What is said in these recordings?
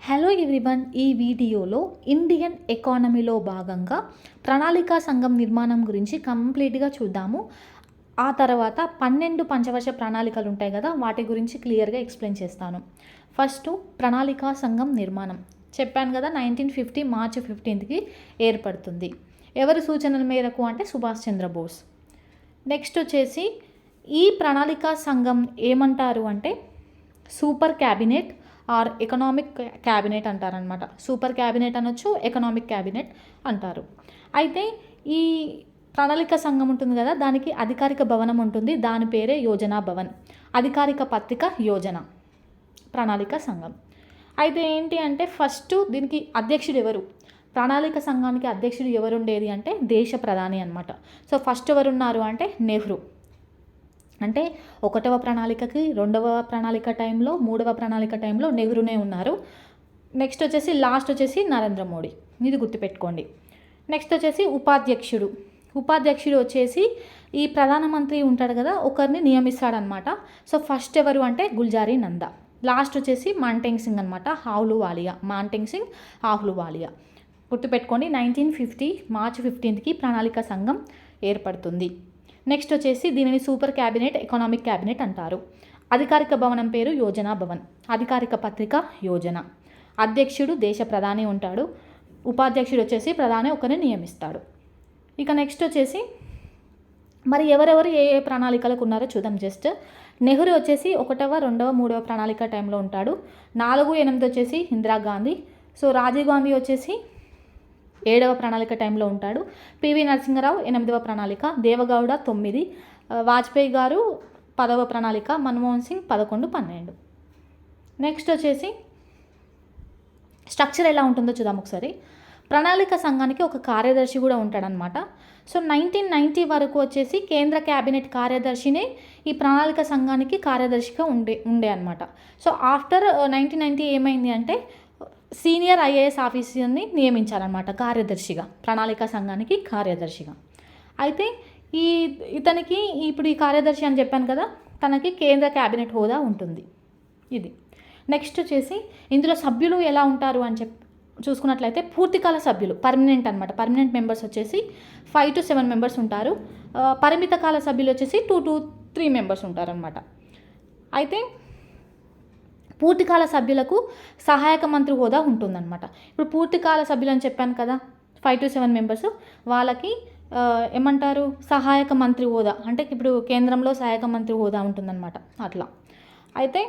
Hello everyone ఈ వీడియోలో Indian ఎకానమీలో భాగంగా ప్రణాళికా సంఘం నిర్మాణం గురించి కంప్లీట్గా చూద్దాము. ఆ తర్వాత పన్నెండు పంచవర్ష ప్రణాళికలు ఉంటాయి కదా వాటి గురించి క్లియర్గా ఎక్స్ప్లెయిన్ చేస్తాను. ఫస్ట్ ప్రణాళికా సంఘం నిర్మాణం. చెప్పాను కదా నైన్టీన్ ఫిఫ్టీ మార్చి ఫిఫ్టీన్త్కి ఏర్పడుతుంది. ఎవరి సూచనల మేరకు అంటే సుభాష్ చంద్రబోస్. నెక్స్ట్ వచ్చేసి ఈ ప్రణాళికా సంఘం ఏమంటారు అంటే super cabinet or economic cabinet అంటారనమాట సూపర్ క్యాబినెట్ అనొచ్చు ఎకనామిక్ క్యాబినెట్ అంటారు. అయితే ఈ ప్రణాళిక సంఘం ఉంటుంది కదా దానికి అధికారిక భవనం ఉంటుంది. దాని పేరే యోజనా భవన్ అధికారిక పత్రిక యోజన ప్రణాళిక సంఘం. అయితే ఏంటి అంటే ఫస్ట్ దీనికి అధ్యక్షుడు ఎవరు? ప్రణాళిక సంఘానికి అధ్యక్షుడు ఎవరు ఉండేది అంటే దేశ ప్రధాని అనమాట సో ఫస్ట్ ఎవరున్నారు అంటే నెహ్రూ. అంటే ఒకటవ ప్రణాళికకి రెండవ ప్రణాళిక టైంలో మూడవ ప్రణాళిక టైంలో నెహ్రూనే ఉన్నారు. నెక్స్ట్ వచ్చేసి లాస్ట్ వచ్చేసి నరేంద్ర మోడీ. ఇది గుర్తుపెట్టుకోండి. నెక్స్ట్ వచ్చేసి ఉపాధ్యక్షుడు. ఉపాధ్యక్షుడు వచ్చేసి ఈ ప్రధానమంత్రి ఉంటాడు కదా ఒకరిని నియమిస్తాడనమాట. సో ఫస్ట్ ఎవరు అంటే గుల్జారీ నంద. లాస్ట్ వచ్చేసి మాంటెంగ్ సింగ్ అనమాట హావులు వాలియా. మాంటెంగ్ సింగ్ ఆహ్లు వాలియా. గుర్తుపెట్టుకోండి నైన్టీన్ ఫిఫ్టీ మార్చ్ ఫిఫ్టీన్త్కి ప్రణాళిక సంఘం ఏర్పడుతుంది. నెక్స్ట్ వచ్చేసి దీనిని సూపర్ క్యాబినెట్ ఎకనామిక్ క్యాబినెట్ అంటారు. అధికారిక భవనం పేరు యోజనా భవన్ అధికారిక పత్రిక యోజన. అధ్యక్షుడు దేశ ప్రధాని ఉంటాడు. ఉపాధ్యక్షుడు వచ్చేసి ప్రధాని ఒకరిని నియమిస్తాడు. ఇక నెక్స్ట్ వచ్చేసి మరి ఎవరెవరు ఏ ఏ ప్రణాళికలకు ఉన్నారో చూద్దాం జస్ట్. నెహ్రూ వచ్చేసి ఒకటవ రెండవ మూడవ ప్రణాళిక టైంలో ఉంటాడు. నాలుగు ఎనిమిది వచ్చేసి ఇందిరాగాంధీ. సో రాజీవ్ గాంధీ వచ్చేసి ఏడవ ప్రణాళిక టైంలో ఉంటాడు. పివి నరసింహరావు ఎనిమిదవ ప్రణాళిక దేవగౌడ తొమ్మిది. వాజ్పేయి గారు పదవ ప్రణాళిక మన్మోహన్ సింగ్ పదకొండు పన్నెండు. నెక్స్ట్ వచ్చేసి స్ట్రక్చర్ ఎలా ఉంటుందో చూద్దాం ఒకసారి. ప్రణాళిక సంఘానికి ఒక కార్యదర్శి కూడా ఉంటాడనమాట సో నైన్టీన్ నైంటీ వరకు వచ్చేసి కేంద్ర క్యాబినెట్ కార్యదర్శినే ఈ ప్రణాళిక సంఘానికి కార్యదర్శిగా ఉండే ఉండే అనమాట సో ఆఫ్టర్ నైన్టీన్ నైంటీ ఏమైంది అంటే సీనియర్ ఐఏఎస్ ఆఫీసర్ని నియమించారనమాట కార్యదర్శిగా ప్రణాళిక సంఘానికి కార్యదర్శిగా. అయితే ఈ ఇతనికి ఇప్పుడు ఈ కార్యదర్శి అని చెప్పాను కదా తనకి కేంద్ర క్యాబినెట్ హోదా ఉంటుంది. ఇది. నెక్స్ట్ వచ్చేసి ఇందులో సభ్యులు ఎలా ఉంటారు అని చెప్పి చూసుకున్నట్లయితే పూర్తికాల సభ్యులు పర్మనెంట్ అనమాట పర్మనెంట్ మెంబర్స్ వచ్చేసి ఫైవ్ టు సెవెన్ మెంబర్స్ ఉంటారు. పరిమిత కాల సభ్యులు వచ్చేసి టూ టు త్రీ మెంబర్స్ ఉంటారనమాట అయితే పూర్తికాల సభ్యులకు సహాయక మంత్రి హోదా ఉంటుందన్నమాట. ఇప్పుడు పూర్తికాల సభ్యులు అని చెప్పాను కదా ఫైవ్ టు సెవెన్ మెంబర్స్ వాళ్ళకి ఏమంటారు? సహాయక మంత్రి హోదా అంటే ఇప్పుడు కేంద్రంలో సహాయక మంత్రి హోదా ఉంటుందన్నమాట అట్లా. అయితే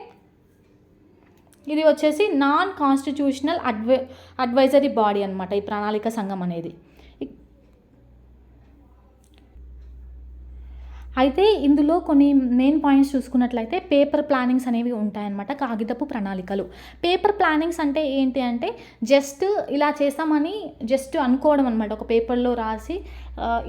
ఇది వచ్చేసి నాన్ కాన్స్టిట్యూషనల్ అడ్వై అడ్వైజరీ బాడీ అనమాట ఈ ప్రణాళిక సంఘం అనేది. అయితే ఇందులో కొన్ని మెయిన్ పాయింట్స్ చూసుకున్నట్లయితే పేపర్ ప్లానింగ్స్ అనేవి ఉంటాయన్నమాట కాగితపు ప్రణాళికలు. పేపర్ ప్లానింగ్స్ అంటే ఏంటి అంటే జస్ట్ ఇలా చేస్తామని జస్ట్ అనుకోవడం అనమాట ఒక పేపర్లో రాసి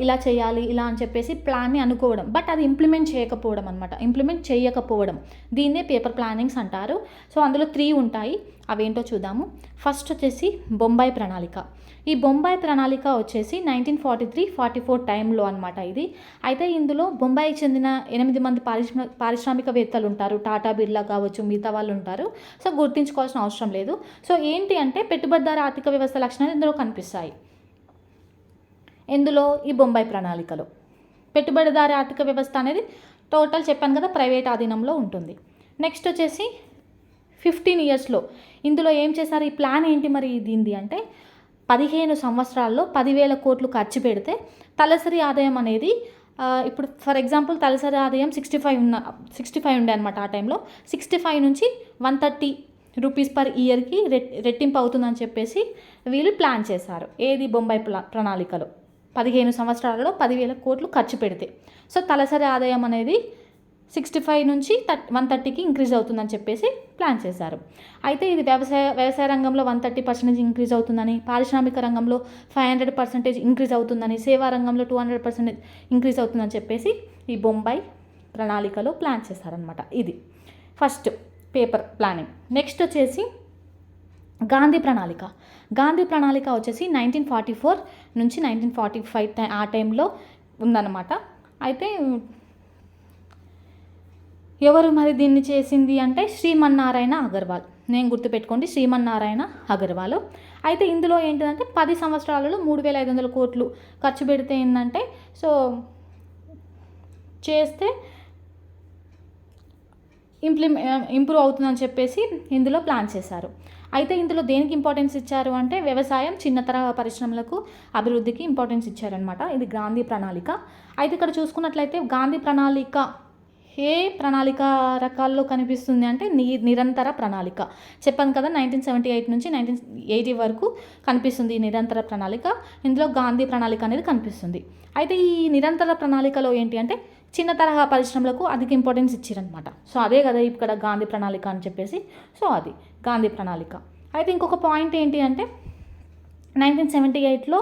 ఇలా చేయాలి ఇలా అని చెప్పేసి ప్లాన్ని అనుకోవడం. బట్ అది ఇంప్లిమెంట్ చేయకపోవడం అనమాట ఇంప్లిమెంట్ చేయకపోవడం. దీన్నే పేపర్ ప్లానింగ్స్ అంటారు. సో అందులో త్రీ ఉంటాయి. అవేంటో చూద్దాము. ఫస్ట్ వచ్చేసి బొంబాయి ప్రణాళిక. ఈ బొంబాయి ప్రణాళిక వచ్చేసి nineteen forty three forty four టైంలో అనమాట ఇది. అయితే ఇందులో బొంబాయికి చెందిన ఎనిమిది మంది పారిశ్రామిక పారిశ్రామికవేత్తలు ఉంటారు. టాటా బిర్లా కావచ్చు మిగతా వాళ్ళు ఉంటారు. సో గుర్తించుకోవాల్సిన అవసరం లేదు. సో ఏంటి అంటే పెట్టుబడిదారు ఆర్థిక వ్యవస్థ లక్షణాలు ఇందులో కనిపిస్తాయి. ఇందులో ఈ బొంబాయి ప్రణాళికలో పెట్టుబడిదారి ఆర్థిక వ్యవస్థ అనేది టోటల్ చెప్పాను కదా ప్రైవేట్ ఆధీనంలో ఉంటుంది. నెక్స్ట్ వచ్చేసి ఫిఫ్టీన్ ఇయర్స్లో ఇందులో ఏం చేశారు? ఈ ప్లాన్ ఏంటి మరి దీనిది అంటే పదిహేను సంవత్సరాల్లో పదివేల కోట్లు ఖర్చు పెడితే తలసరి ఆదాయం అనేది ఇప్పుడు ఫర్ ఎగ్జాంపుల్ తలసరి ఆదాయం సిక్స్టీ ఫైవ్ ఉన్న సిక్స్టీ ఫైవ్ ఉండే అనమాట ఆ టైంలో. సిక్స్టీ ఫైవ్ నుంచి వన్ థర్టీ రూపీస్ పర్ ఇయర్కి రెట్ రెట్టింపు అవుతుందని చెప్పేసి వీళ్ళు ప్లాన్ చేశారు. ఏది? బొంబాయి ప్లా ప్రణాళికలో. పదిహేను సంవత్సరాలలో పదివేల కోట్లు ఖర్చు పెడితే. సో తలసరి ఆదాయం అనేది సిక్స్టీ ఫైవ్ నుంచి థర్ట్ వన్ థర్టీకి ఇంక్రీజ్ అవుతుందని చెప్పేసి ప్లాన్ చేశారు. అయితే ఇది వ్యవసాయ వ్యవసాయ రంగంలో వన్ థర్టీ పర్సెంటేజ్ ఇంక్రీజ్ అవుతుందని పారిశ్రామిక రంగంలో ఫైవ్ హండ్రెడ్ పర్సెంటేజ్ ఇంక్రీజ్ అవుతుందని సేవా రంగంలో టూ హండ్రెడ్ పర్సెంటేజ్ ఇంక్రీజ్ అవుతుందని చెప్పేసి ఈ బొంబాయి ప్రణాళికలో ప్లాన్ చేశారనమాట ఇది ఫస్ట్ పేపర్ ప్లానింగ్ నెక్స్ట్ వచ్చేసి గాంధీ ప్రణాళిక. గాంధీ ప్రణాళిక వచ్చేసి నైన్టీన్ ఫార్టీ ఫోర్ నుంచి నైన్టీన్ ఫార్టీ ఫైవ్ ఆ టైంలో ఉందన్నమాట. అయితే ఎవరు మరి దీన్ని చేసింది అంటే శ్రీమన్నారాయణ అగర్వాల్. నేను గుర్తుపెట్టుకోండి శ్రీమన్నారాయణ అగర్వాల్. అయితే ఇందులో ఏంటంటే పది సంవత్సరాలలో మూడు వేల ఐదు వందల కోట్లు ఖర్చు పెడితే ఏంటంటే సో చేస్తే ఇంప్లిమె ఇంప్రూవ్ అవుతుందని చెప్పేసి ఇందులో ప్లాన్ చేశారు. అయితే ఇందులో దేనికి ఇంపార్టెన్స్ ఇచ్చారు అంటే వ్యవసాయం చిన్నతర పరిశ్రమలకు అభివృద్ధికి ఇంపార్టెన్స్ ఇచ్చారనమాట ఇది గాంధీ ప్రణాళిక. అయితే ఇక్కడ చూసుకున్నట్లయితే గాంధీ ప్రణాళిక ఏ ప్రణాళిక రకాల్లో కనిపిస్తుంది అంటే ని నిరంతర ప్రణాళిక. చెప్పాను కదా నైన్టీన్ సెవెంటీ ఎయిట్ నుంచి నైన్టీన్ ఎయిటీ వరకు కనిపిస్తుంది ఈ నిరంతర ప్రణాళిక. ఇందులో గాంధీ ప్రణాళిక అనేది కనిపిస్తుంది. అయితే ఈ నిరంతర ప్రణాళికలో ఏంటి అంటే చిన్న తరహా పరిశ్రమలకు అధిక ఇంపార్టెన్స్ ఇచ్చారనమాట సో అదే కదా ఇక్కడ గాంధీ ప్రణాళిక అని చెప్పేసి. సో అది గాంధీ ప్రణాళిక. అయితే ఇంకొక పాయింట్ ఏంటి అంటే నైన్టీన్ సెవెంటీ ఎయిట్లో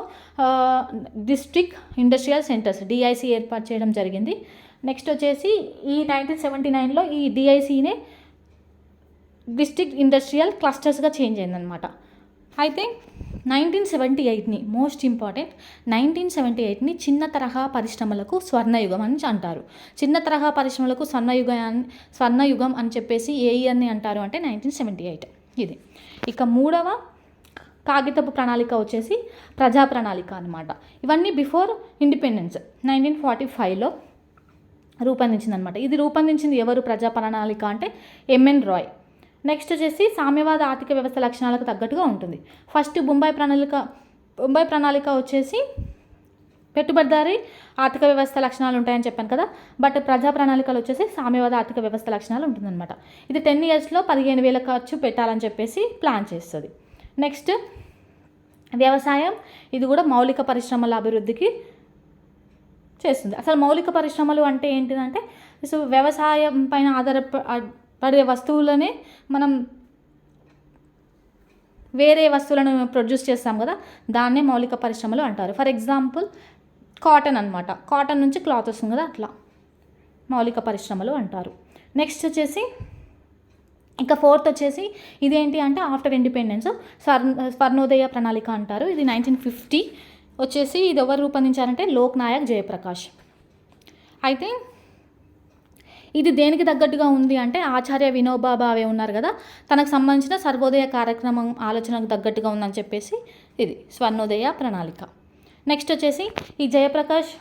డిస్ట్రిక్ట్ ఇండస్ట్రియల్ సెంటర్స్ డిఐసి ఏర్పాటు చేయడం జరిగింది. నెక్స్ట్ వచ్చేసి ఈ నైన్టీన్ సెవెంటీ నైన్లో ఈ డిఐసినే డిస్ట్రిక్ట్ ఇండస్ట్రియల్ క్లస్టర్స్గా చేంజ్ అయిందనమాట అయితే నైన్టీన్ సెవెంటీ ఎయిట్ని మోస్ట్ ఇంపార్టెంట్ నైన్టీన్ సెవెంటీ ఎయిట్ని చిన్న తరహా పరిశ్రమలకు స్వర్ణయుగం అని అంటారు. చిన్న తరహా పరిశ్రమలకు స్వర్ణయుగం స్వర్ణయుగం అని చెప్పేసి ఏ ఇయర్ని అంటారు అంటే నైన్టీన్ సెవెంటీ ఎయిట్ ఇది. ఇక మూడవ కాగితపు ప్రణాళిక వచ్చేసి ప్రజా ప్రణాళిక అనమాట ఇవన్నీ బిఫోర్ ఇండిపెండెన్స్ నైన్టీన్ ఫార్టీ ఫైవ్లో రూపొందించిందనమాట ఇది రూపొందించింది ఎవరు? ప్రజా ప్రణాళిక అంటే ఎంఎన్ రాయ్ నెక్స్ట్ వచ్చేసి సామ్యవాద ఆర్థిక వ్యవస్థ లక్షణాలకు తగ్గట్టుగా ఉంటుంది. ఫస్ట్ బొంబాయి ప్రణాళిక బొంబాయి ప్రణాళిక వచ్చేసి పెట్టుబడిదారి ఆర్థిక వ్యవస్థ లక్షణాలు ఉంటాయని చెప్పాను కదా. బట్ ప్రజా ప్రణాళికలు వచ్చేసి సామ్యవాద ఆర్థిక వ్యవస్థ లక్షణాలు ఉంటుందన్నమాట. ఇది టెన్ ఇయర్స్లో పదిహేను వేల ఖర్చు పెట్టాలని చెప్పేసి ప్లాన్ చేస్తుంది. నెక్స్ట్ వ్యవసాయం ఇది కూడా మౌలిక పరిశ్రమల అభివృద్ధికి చేస్తుంది. అసలు మౌలిక పరిశ్రమలు అంటే ఏంటిదంటే సో వ్యవసాయం పైన ఆధారపడే వస్తువులనే మనం వేరే వస్తువులను ప్రొడ్యూస్ చేస్తాం కదా దాన్నే మౌలిక పరిశ్రమలు అంటారు. ఫర్ ఎగ్జాంపుల్ కాటన్ అనమాట కాటన్ నుంచి క్లాత్ వస్తుంది కదా అట్లా మౌలిక పరిశ్రమలు అంటారు. నెక్స్ట్ వచ్చేసి ఇంకా ఫోర్త్ వచ్చేసి ఇదేంటి అంటే ఆఫ్టర్ ఇండిపెండెన్స్ స్వర్ణ స్వర్ణోదయ ప్రణాళిక అంటారు. ఇది నైన్టీన్ ఫిఫ్టీ వచ్చేసి ఇది ఎవరు రూపొందించారంటే లోక్ నాయక్ జయప్రకాష్. అయితే ఇది దేనికి తగ్గట్టుగా ఉంది అంటే ఆచార్య వినోబా భావే ఉన్నారు కదా తనకు సంబంధించిన సర్వోదయ కార్యక్రమం ఆలోచనకు తగ్గట్టుగా ఉందని చెప్పేసి ఇది స్వర్ణోదయ ప్రణాళిక. నెక్స్ట్ వచ్చేసి ఈ జయప్రకాష్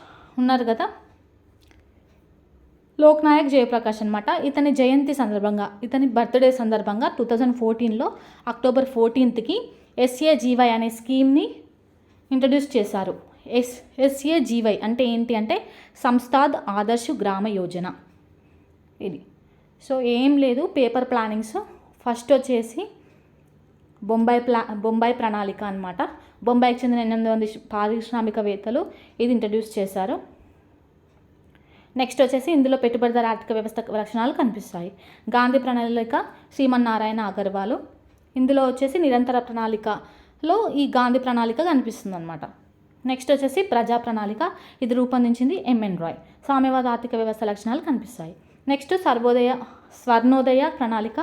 ఉన్నారు కదా లోక్నాయక్ జయప్రకాష్ అనమాట ఇతని జయంతి సందర్భంగా ఇతని బర్త్డే సందర్భంగా టూ థౌజండ్ ఫోర్టీన్లో అక్టోబర్ ఫోర్టీన్త్కి ఎస్ఏజీవై అనే స్కీమ్ని ఇంట్రడ్యూస్ చేశారు. ఎస్ ఎస్ఏజీవై అంటే ఏంటి అంటే సంస్థాద్ ఆదర్శ గ్రామ యోజన. ఇది. సో ఏం లేదు పేపర్ ప్లానింగ్స్ ఫస్ట్ వచ్చేసి బొంబాయి ప్లా బొంబాయి ప్రణాళిక అనమాట బొంబాయికి చెందిన ఎనిమిది మంది పారిశ్రామికవేత్తలు ఇది ఇంట్రడ్యూస్ చేశారు. నెక్స్ట్ వచ్చేసి ఇందులో పెట్టుబడిదారు ఆర్థిక వ్యవస్థ లక్షణాలు కనిపిస్తాయి. గాంధీ ప్రణాళిక శ్రీమన్నారాయణ అగర్వాలు. ఇందులో వచ్చేసి నిరంతర ప్రణాళిక లో ఈ గాంధీ ప్రణాళిక కనిపిస్తుంది అనమాట నెక్స్ట్ వచ్చేసి ప్రజా ప్రణాళిక. ఇది రూపొందించింది ఎంఎన్ రాయ్ సామ్యవాద ఆర్థిక వ్యవస్థ లక్షణాలు కనిపిస్తాయి. నెక్స్ట్ సర్వోదయ స్వర్ణోదయ ప్రణాళిక.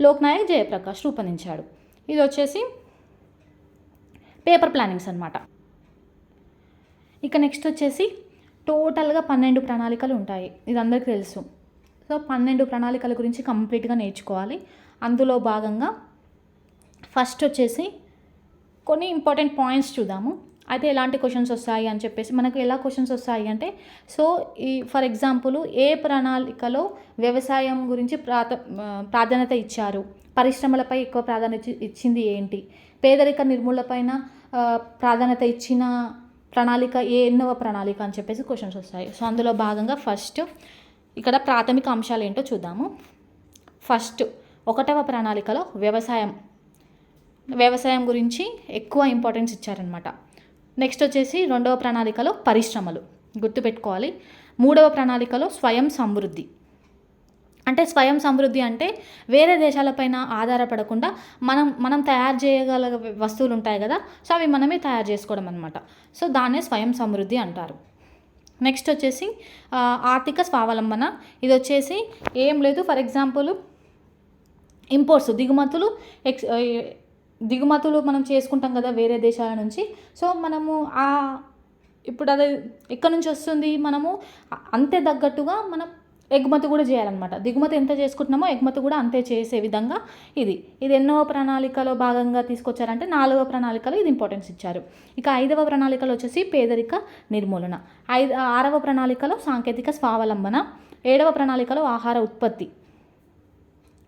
లోక్నాయక్ జయప్రకాష్ రూపొందించాడు. ఇది వచ్చేసి పేపర్ ప్లానింగ్స్ అనమాట ఇక నెక్స్ట్ వచ్చేసి టోటల్గా పన్నెండు ప్రణాళికలు ఉంటాయి. ఇది అందరికీ తెలుసు. సో పన్నెండు ప్రణాళికల గురించి కంప్లీట్గా నేర్చుకోవాలి. అందులో భాగంగా ఫస్ట్ వచ్చేసి కొన్ని ఇంపార్టెంట్ పాయింట్స్ చూద్దాము. అయితే ఎలాంటి క్వశ్చన్స్ వస్తాయి అని చెప్పేసి మనకు ఎలా క్వశ్చన్స్ వస్తాయి అంటే సో ఈ ఫర్ ఎగ్జాంపుల్ ఏ ప్రణాళికలో వ్యవసాయం గురించి ప్రాత ప్రాధాన్యత ఇచ్చారు? పరిశ్రమలపై ఎక్కువ ప్రాధాన్యత ఇచ్చింది ఏంటి? పేదరిక నిర్మూలపైన ప్రాధాన్యత ఇచ్చిన ప్రణాళిక ఏ ఎన్నవ ప్రణాళిక అని చెప్పేసి క్వశ్చన్స్ వస్తాయి. సో అందులో భాగంగా ఫస్ట్ ఇక్కడ ప్రాథమిక అంశాలు ఏంటో చూద్దాము. ఫస్ట్ ఒకటవ ప్రణాళికలో వ్యవసాయం. వ్యవసాయం గురించి ఎక్కువ ఇంపార్టెన్స్ ఇచ్చారనమాట నెక్స్ట్ వచ్చేసి రెండవ ప్రణాళికలో పరిశ్రమలు. గుర్తుపెట్టుకోవాలి. మూడవ ప్రణాళికలో స్వయం సమృద్ధి. అంటే స్వయం సమృద్ధి అంటే వేరే దేశాలపైన ఆధారపడకుండా మనం మనం తయారు చేయగల వస్తువులు ఉంటాయి కదా సో అవి మనమే తయారు చేసుకోవడం అనమాట సో దాన్నే స్వయం సమృద్ధి అంటారు. నెక్స్ట్ వచ్చేసి ఆర్థిక స్వావలంబన. ఇది వచ్చేసి ఏం లేదు. ఫర్ ఎగ్జాంపుల్ ఇంపోర్ట్స్ దిగుమతులు ఎక్స్ దిగుమతులు మనం చేసుకుంటాం కదా వేరే దేశాల నుంచి. సో మనము ఆ ఇప్పుడు అది ఎక్కడి నుంచి వస్తుంది మనము అంతే తగ్గట్టుగా మనం ఎగుమతి కూడా చేయాలన్నమాట. దిగుమతి ఎంత చేసుకుంటున్నామో ఎగుమతి కూడా అంతే చేసే విధంగా ఇది. ఇది ఎన్నో ప్రణాళికలో భాగంగా తీసుకొచ్చారంటే నాలుగవ ప్రణాళికలో ఇది ఇంపార్టెన్స్ ఇచ్చారు. ఇక ఐదవ ప్రణాళికలో వచ్చేసి పేదరిక నిర్మూలన. ఐదు ఆరవ ప్రణాళికలో సాంకేతిక స్వావలంబన. ఏడవ ప్రణాళికలో ఆహార ఉత్పత్తి.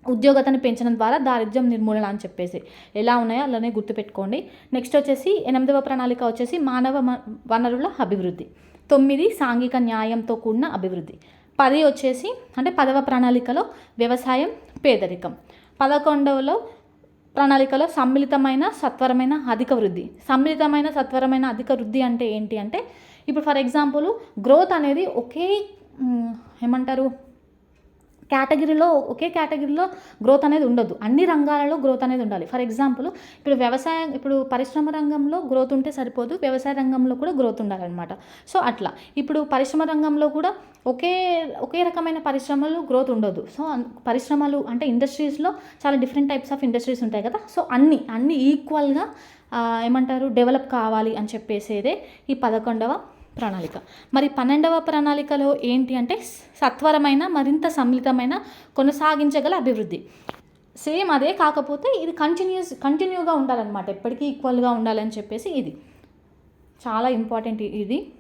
ఉద్యోగతను పెంచడం ద్వారా దారిద్ర్యం నిర్మూలన అని చెప్పేసి. ఎలా ఉన్నాయో అలానే గుర్తుపెట్టుకోండి. నెక్స్ట్ వచ్చేసి ఎనిమిదవ ప్రణాళిక వచ్చేసి మానవ మ- వనరుల అభివృద్ధి. తొమ్మిది సాంఘిక న్యాయంతో కూడిన అభివృద్ధి. పది వచ్చేసి అంటే పదవ ప్రణాళికలో వ్యవసాయం పేదరికం. పదకొండవలో ప్రణాళికలో సమ్మిళితమైన సత్వరమైన అధిక వృద్ధి. సమ్మిళితమైన సత్వరమైన అధిక వృద్ధి అంటే ఏంటి అంటే ఇప్పుడు ఫర్ ఎగ్జాంపుల్ గ్రోత్ అనేది ఒకే ఏమంటారు? కేటగిరీలో ఒకే కేటగిరీలో గ్రోత్ అనేది ఉండదు. అన్ని రంగాలలో గ్రోత్ అనేది ఉండాలి. ఫర్ ఎగ్జాంపుల్ ఇప్పుడు వ్యవసాయం ఇప్పుడు పరిశ్రమ రంగంలో గ్రోత్ ఉంటే సరిపోదు. వ్యవసాయ రంగంలో కూడా గ్రోత్ ఉండాలన్నమాట. సో అట్లా. ఇప్పుడు పరిశ్రమ రంగంలో కూడా ఒకే ఒకే రకమైన పరిశ్రమలు గ్రోత్ ఉండదు. సో పరిశ్రమలు అంటే ఇండస్ట్రీస్లో చాలా డిఫరెంట్ టైప్స్ ఆఫ్ ఇండస్ట్రీస్ ఉంటాయి కదా. సో అన్ని అన్ని ఈక్వల్గా ఏమంటారు డెవలప్ కావాలి అని చెప్పేసేదే ఈ పదకొండవ ప్రణాళిక. మరి పన్నెండవ ప్రణాళికలో ఏంటి అంటే సత్వరమైన మరింత సమ్మిళితమైన కొనసాగించగల అభివృద్ధి. సేమ్ అదే కాకపోతే ఇది కంటిన్యూస్ కంటిన్యూగా ఉండాలన్నమాట. ఎప్పటికీ ఈక్వల్గా ఉండాలని చెప్పేసి ఇది. చాలా ఇంపార్టెంట్ ఇది.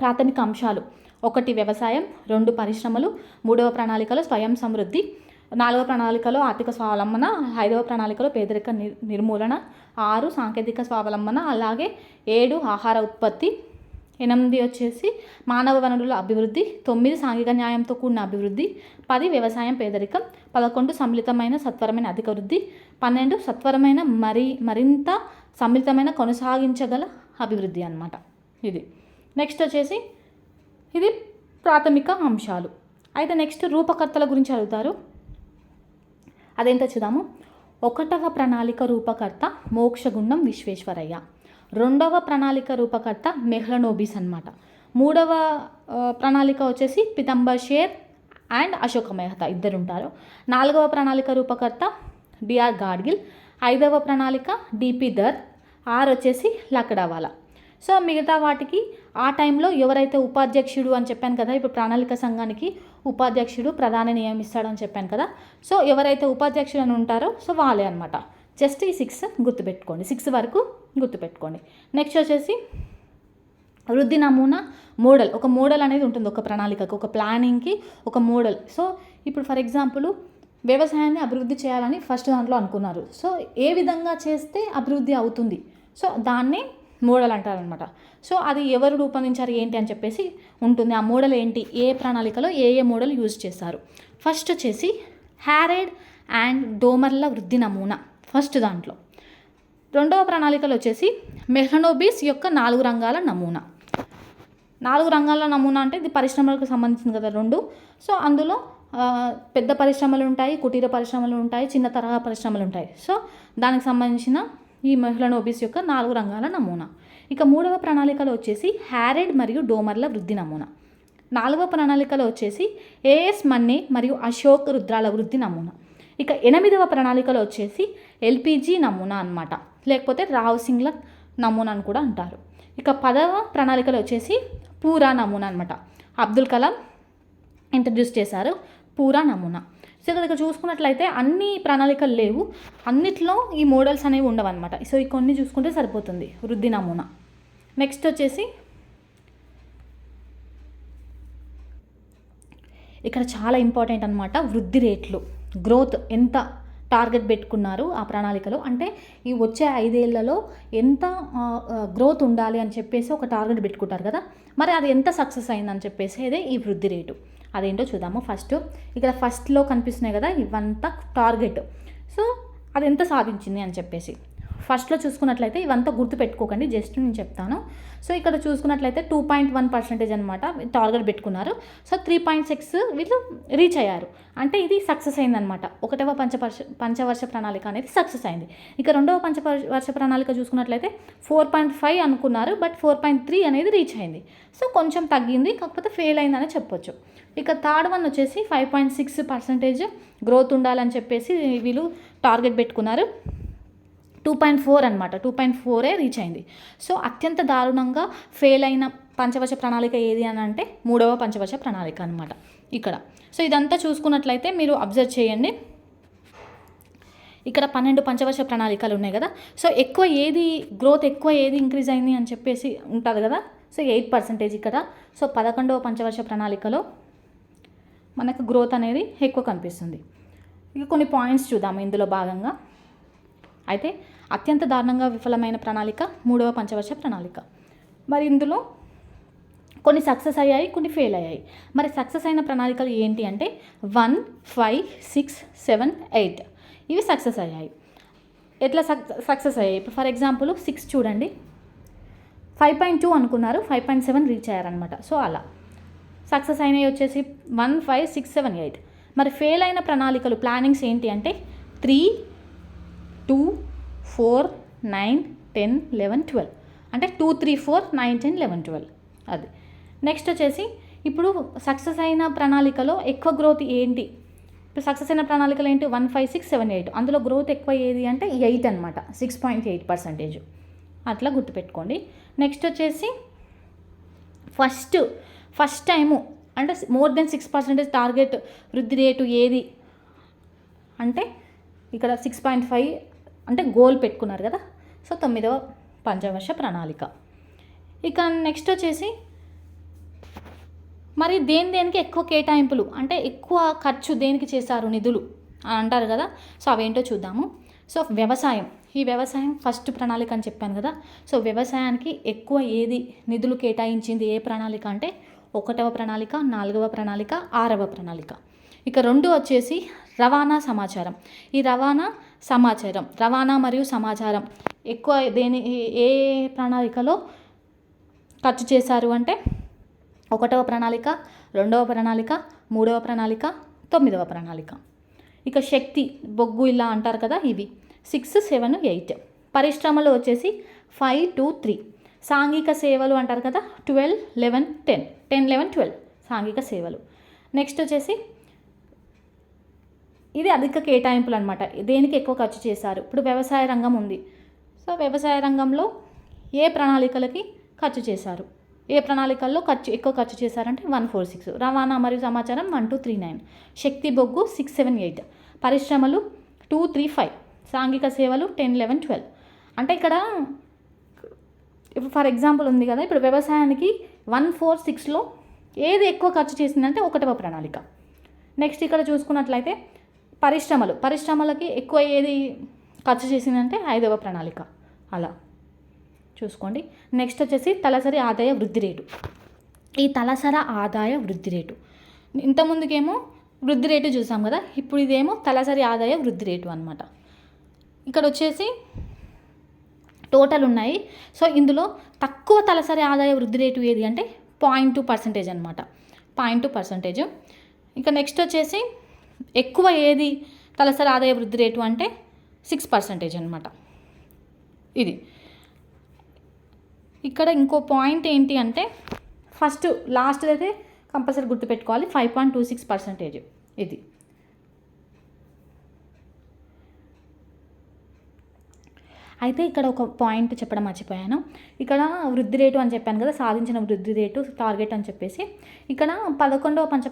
ప్రాథమిక అంశాలు. ఒకటి వ్యవసాయం. రెండు పరిశ్రమలు. మూడవ ప్రణాళికలో స్వయం సమృద్ధి. నాలుగవ ప్రణాళికలో ఆర్థిక స్వావలంబన. ఐదవ ప్రణాళికలో పేదరిక నిర్ నిర్మూలన. ఆరు సాంకేతిక స్వావలంబన. అలాగే ఏడు ఆహార ఉత్పత్తి. ఎనిమిది వచ్చేసి మానవ వనరుల అభివృద్ధి తొమ్మిది సాంఘిక న్యాయంతో కూడిన అభివృద్ధి పది వ్యవసాయం పేదరికం పదకొండు సమ్మిళితమైన సత్వరమైన అధిక వృద్ధి పన్నెండు సత్వరమైన మరి మరింత సమ్మిళితమైన కొనసాగించగల అభివృద్ధి అన్నమాట. ఇది నెక్స్ట్ వచ్చేసి ఇది ప్రాథమిక అంశాలు. అయితే నెక్స్ట్ రూపకర్తల గురించి అడుగుతారు. అదేంటో చూద్దాము. ఒకటవ ప్రణాళిక రూపకర్త మోక్షగుండం విశ్వేశ్వరయ్య. రెండవ ప్రణాళిక రూపకర్త మెహ్లనోబిస్ అనమాట మూడవ ప్రణాళిక వచ్చేసి పితంబర్ షేర్ అండ్ అశోక మెహతా ఇద్దరు ఉంటారు నాలుగవ ప్రణాళిక రూపకర్త డిఆర్ గాడ్గిల్. ఐదవ ప్రణాళిక డిపి దర్ ఆరు వచ్చేసి లకడావాలా. సో మిగతా వాటికి ఆ టైంలో ఎవరైతే ఉపాధ్యక్షుడు అని చెప్పాను కదా ఇప్పుడు ప్రణాళిక సంఘానికి ఉపాధ్యక్షుడు ప్రధాని నియమిస్తాడని చెప్పాను కదా సో ఎవరైతే ఉపాధ్యక్షుడు అని ఉంటారో సో వాళ్ళే అనమాట జస్ట్ ఈ సిక్స్ గుర్తుపెట్టుకోండి. సిక్స్ వరకు గుర్తుపెట్టుకోండి. నెక్స్ట్ వచ్చేసి వృద్ధి నమూనా మోడల్. ఒక మోడల్ అనేది ఉంటుంది ఒక ప్రణాళికకు ఒక ప్లానింగ్కి ఒక మోడల్. సో ఇప్పుడు ఫర్ ఎగ్జాంపుల్ వ్యవసాయాన్ని అభివృద్ధి చేయాలని ఫస్ట్ దాంట్లో అనుకున్నారు. సో ఏ విధంగా చేస్తే అభివృద్ధి అవుతుంది? సో దాన్ని మోడల్ అంటారనమాట సో అది ఎవరు రూపొందించారు ఏంటి అని చెప్పేసి ఉంటుంది. ఆ మోడల్ ఏంటి? ఏ ప్రణాళికలో ఏ ఏ మోడల్ యూజ్ చేస్తారు ఫస్ట్ వచ్చేసి హ్యారెడ్ అండ్ డోమర్ల వృద్ధి నమూనా. ఫస్ట్ దాంట్లో. రెండవ ప్రణాళికలు వచ్చేసి మెహనోబీస్ యొక్క నాలుగు రంగాల నమూనా. నాలుగు రంగాల నమూనా అంటే ఇది పరిశ్రమలకు సంబంధించింది కదా రెండు. సో అందులో పెద్ద పరిశ్రమలు ఉంటాయి కుటీర పరిశ్రమలు ఉంటాయి చిన్న తరహా పరిశ్రమలు ఉంటాయి. సో దానికి సంబంధించిన ఈ మెహ్లనోబిస్ యొక్క నాలుగు రంగాల నమూనా. ఇక మూడవ ప్రణాళికలో వచ్చేసి హ్యారెడ్ మరియు డోమర్ల వృద్ధి నమూనా. నాలుగవ ప్రణాళికలో వచ్చేసి ఏఎస్ మన్నే మరియు అశోక్ రుద్రాల వృద్ధి నమూనా. ఇక ఎనిమిదవ ప్రణాళికలో వచ్చేసి ఎల్పిజి నమూనా అనమాట లేకపోతే రావ్ సింగ్ల నమూనా అని కూడా అంటారు. ఇక పదవ ప్రణాళికలు వచ్చేసి పూరా నమూనా అనమాట అబ్దుల్ కలాం ఇంట్రడ్యూస్ చేశారు పూరా నమూనా. సో ఇక్కడ చూసుకున్నట్లయితే అన్ని ప్రణాళికలు లేవు. అన్నిట్లో ఈ మోడల్స్ అనేవి ఉండవన్నమాట సో ఈ కొన్ని చూసుకుంటే సరిపోతుంది వృద్ధి నమూనా. నెక్స్ట్ వచ్చేసి ఇక్కడ చాలా ఇంపార్టెంట్ అనమాట వృద్ధి రేట్లు. గ్రోత్ ఎంత టార్గెట్ పెట్టుకున్నారు ఆ ప్రణాళికలో. అంటే ఈ వచ్చే ఐదేళ్ళలో ఎంత గ్రోత్ ఉండాలి అని చెప్పేసి ఒక టార్గెట్ పెట్టుకుంటారు కదా. మరి అది ఎంత సక్సెస్ అయిందని చెప్పేసి అదే ఈ వృద్ధి రేటు. అదేంటో చూద్దాము ఫస్ట్. ఇక్కడ ఫస్ట్లో కనిపిస్తున్నాయి కదా ఇవంతా టార్గెట్. సో అది ఎంత సాధించింది అని చెప్పేసి. ఫస్ట్లో చూసుకున్నట్లయితే ఇవంతా గుర్తు పెట్టుకోకండి జస్ట్ నేను చెప్తాను. సో ఇక్కడ చూసుకున్నట్లయితే టూ పాయింట్ వన్ పర్సెంటేజ్ అనమాట టార్గెట్ పెట్టుకున్నారు. సో త్రీ పాయింట్ సిక్స్ వీళ్ళు రీచ్ అయ్యారు. అంటే ఇది సక్సెస్ అయిందనమాట ఒకటవ పంచపర్ష పంచవర్ష ప్రణాళిక అనేది సక్సెస్ అయింది. ఇక రెండవ పంచవర్ష ప్రణాళిక చూసుకున్నట్లయితే ఫోర్ పాయింట్ ఫైవ్ అనుకున్నారు బట్ ఫోర్ పాయింట్ త్రీ అనేది రీచ్ అయింది. సో కొంచెం తగ్గింది కాకపోతే ఫెయిల్ అయిందని చెప్పొచ్చు. ఇక థర్డ్ వన్ వచ్చేసి five point six percentage growth ఉండాలని చెప్పేసి వీళ్ళు టార్గెట్ పెట్టుకున్నారు. టూ పాయింట్ ఫోర్ అనమాట టూ పాయింట్ ఫోరే రీచ్ అయింది. సో అత్యంత దారుణంగా ఫెయిల్ అయిన పంచవర్ష ప్రణాళిక ఏది అని అంటే మూడవ పంచవర్ష ప్రణాళిక అనమాట ఇక్కడ. సో ఇదంతా చూసుకున్నట్లయితే మీరు అబ్జర్వ్ చేయండి. ఇక్కడ పన్నెండు పంచవర్ష ప్రణాళికలు ఉన్నాయి కదా. సో ఎక్కువ ఏది గ్రోత్ ఎక్కువ ఏది ఇంక్రీజ్ అయింది అని చెప్పేసి ఉంటుంది కదా. సో ఎయిట్ పర్సెంటేజ్ ఇక్కడ. సో పదకొండవ పంచవర్ష ప్రణాళికలో మనకు గ్రోత్ అనేది ఎక్కువ కనిపిస్తుంది. ఇక కొన్ని పాయింట్స్ చూద్దాము ఇందులో భాగంగా. అయితే అత్యంత దారుణంగా విఫలమైన ప్రణాళిక మూడవ పంచవర్ష ప్రణాళిక. మరి ఇందులో కొన్ని సక్సెస్ అయ్యాయి కొన్ని ఫెయిల్ అయ్యాయి. మరి సక్సెస్ అయిన ప్రణాళికలు ఏంటి అంటే one five six seven eight ఇవి సక్సెస్ అయ్యాయి. ఎట్లా సక్సెస్ అయ్యాయి? ఇప్పుడు ఫర్ ఎగ్జాంపుల్ సిక్స్ చూడండి. ఫైవ్ పాయింట్ టూ అనుకున్నారు ఫైవ్ పాయింట్ సెవెన్ రీచ్ అయ్యారనమాట సో అలా. సక్సెస్ అయినవి వచ్చేసి one five six seven eight. మరి ఫెయిల్ అయిన ప్రణాళికలు ప్లానింగ్స్ ఏంటి అంటే three two four nine ten eleven twelve. అంటే two three four nine ten eleven twelve. అది. నెక్స్ట్ వచ్చేసి ఇప్పుడు సక్సెస్ అయిన ప్రణాళికలో ఎక్కువ గ్రోత్ ఏంటి? ఇప్పుడు సక్సెస్ అయిన ప్రణాళికలు ఏంటి? One five six seven eight. అందులో గ్రోత్ ఎక్కువ ఏది అంటే ఎయిట్ అనమాట సిక్స్ పాయింట్ ఎయిట్ పర్సెంటేజ్. అట్లా గుర్తుపెట్టుకోండి. నెక్స్ట్ వచ్చేసి ఫస్ట్ ఫస్ట్ టైము అంటే more than six percentage target వృద్ధి రేటు ఏది? అంటే ఇక్కడ సిక్స్ పాయింట్ ఫైవ్ అంటే గోల్ పెట్టుకున్నారు కదా. సో తొమ్మిదవ పంచవర్ష ప్రణాళిక. ఇక నెక్స్ట్ వచ్చేసి మరి దేని దేనికి ఎక్కువ కేటాయింపులు? అంటే ఎక్కువ ఖర్చు దేనికి చేశారు నిధులు? అని అంటారు కదా. సో అవేంటో చూద్దాము. సో వ్యవసాయం. ఈ వ్యవసాయం ఫస్ట్ ప్రణాళిక అని చెప్పాను కదా. సో వ్యవసాయానికి ఎక్కువ ఏది నిధులు కేటాయించింది ఏ ప్రణాళిక అంటే ఒకటవ ప్రణాళిక నాలుగవ ప్రణాళిక ఆరవ ప్రణాళిక. ఇక రెండు వచ్చేసి రవాణా సమాచారం. ఈ రవాణా సమాచారం రవాణా మరియు సమాచారం. ఎక్కువ దేని ఏ ప్రణాళికలో ఖర్చు చేశారు అంటే ఒకటవ ప్రణాళిక రెండవ ప్రణాళిక మూడవ ప్రణాళిక తొమ్మిదవ ప్రణాళిక. ఇక శక్తి బొగ్గు ఇలా అంటారు కదా ఇవి. Six seven eight. పరిశ్రమలు వచ్చేసి ఫైవ్ టూ త్రీ. సాంఘిక సేవలు అంటారు కదా twelve eleven ten. Ten eleven twelve సాంఘిక సేవలు. నెక్స్ట్ వచ్చేసి ఇది అధిక కేటాయింపులు అనమాట దేనికి ఎక్కువ ఖర్చు చేశారు? ఇప్పుడు వ్యవసాయ రంగం ఉంది. సో వ్యవసాయ రంగంలో ఏ ప్రణాళికలకి ఖర్చు చేశారు? ఏ ప్రణాళికల్లో ఖర్చు ఎక్కువ ఖర్చు చేశారంటే వన్ ఫోర్ సిక్స్. రవాణా మరియు సమాచారం వన్ టూ త్రీ నైన్. శక్తి బొగ్గు సిక్స్ సెవెన్ ఎయిట్. పరిశ్రమలు టూ త్రీ ఫైవ్. సాంఘిక సేవలు టెన్ లెవెన్ ట్వెల్వ్. అంటే ఇక్కడ ఇప్పుడు ఫర్ ఎగ్జాంపుల్ ఉంది కదా ఇప్పుడు వ్యవసాయానికి వన్ ఫోర్ సిక్స్లో ఏది ఎక్కువ ఖర్చు చేసిందంటే ఒకటవ ప్రణాళిక. నెక్స్ట్ ఇక్కడ చూసుకున్నట్లయితే పరిశ్రమలు. పరిశ్రమలకి ఎక్కువ ఏది ఖర్చు చేసిందంటే ఐదవ ప్రణాళిక. అలా. చూసుకోండి. నెక్స్ట్ వచ్చేసి తలసరి ఆదాయ వృద్ధి రేటు. ఈ తలసరి ఆదాయ వృద్ధి రేటు. ఇంతకుముందుకేమో వృద్ధి రేటు చూసాం కదా? ఇప్పుడు ఇదేమో తలసరి ఆదాయ వృద్ధి రేటు అనమాట ఇక్కడ వచ్చేసి టోటల్ ఉన్నాయి సో ఇందులో తక్కువ తలసరి ఆదాయ వృద్ధి రేటు ఏది అంటే పాయింట్ టూ పర్సెంటేజ్ అనమాట పాయింట్ టూ పర్సెంటేజ్. ఇంకా నెక్స్ట్ వచ్చేసి ఎక్కువ ఏది తలసరి ఆదాయ వృద్ధి రేటు అంటే సిక్స్ పర్సెంటేజ్ అనమాట ఇది. ఇక్కడ ఇంకో పాయింట్ ఏంటి అంటే ఫస్ట్ లాస్ట్ అయితే కంపల్సరీ గుర్తుపెట్టుకోవాలి five point two six percentage ఇది. అయితే ఇక్కడ ఒక పాయింట్ చెప్పడం మర్చిపోయాను. ఇక్కడ వృద్ధి రేటు అని చెప్పాను కదా సాధించిన వృద్ధి రేటు టార్గెట్ అని చెప్పేసి. ఇక్కడ పదకొండవ పంచ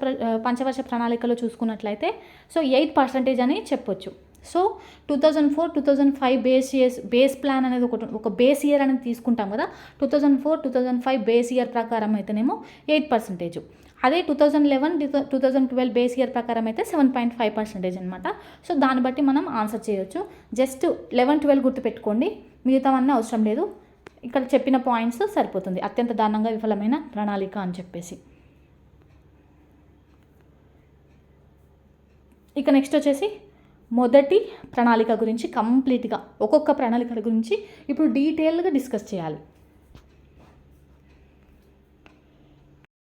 పంచవర్ష ప్రణాళికలో చూసుకున్నట్లయితే సో ఎయిట్ పర్సెంటేజ్ అని చెప్పొచ్చు. So two thousand four two thousand five base years base plan అనేది ఒకటి ఒక బేస్ ఇయర్ అనేది తీసుకుంటాం కదా two thousand four two thousand five base year ప్రకారం అయితేనేమో ఎయిట్ పర్సెంటేజ్. అదే two thousand eleven two thousand twelve base year ప్రకారం అయితే సెవెన్ పాయింట్ ఫైవ్ పర్సెంటేజ్ అనమాట సో దాన్ని బట్టి మనం ఆన్సర్ చేయొచ్చు. జస్ట్ లెవెన్ ట్వెల్వ్ గుర్తుపెట్టుకోండి. మిగతావన్నీ అవసరం లేదు. ఇక్కడ చెప్పిన పాయింట్స్ సరిపోతుంది. అత్యంత దారుణంగా విఫలమైన ప్రణాళిక అని చెప్పేసి. ఇక నెక్స్ట్ వచ్చేసి మొదటి ప్రణాళిక గురించి కంప్లీట్గా ఒక్కొక్క ప్రణాళిక గురించి ఇప్పుడు డీటెయిల్గా డిస్కస్ చేయాలి.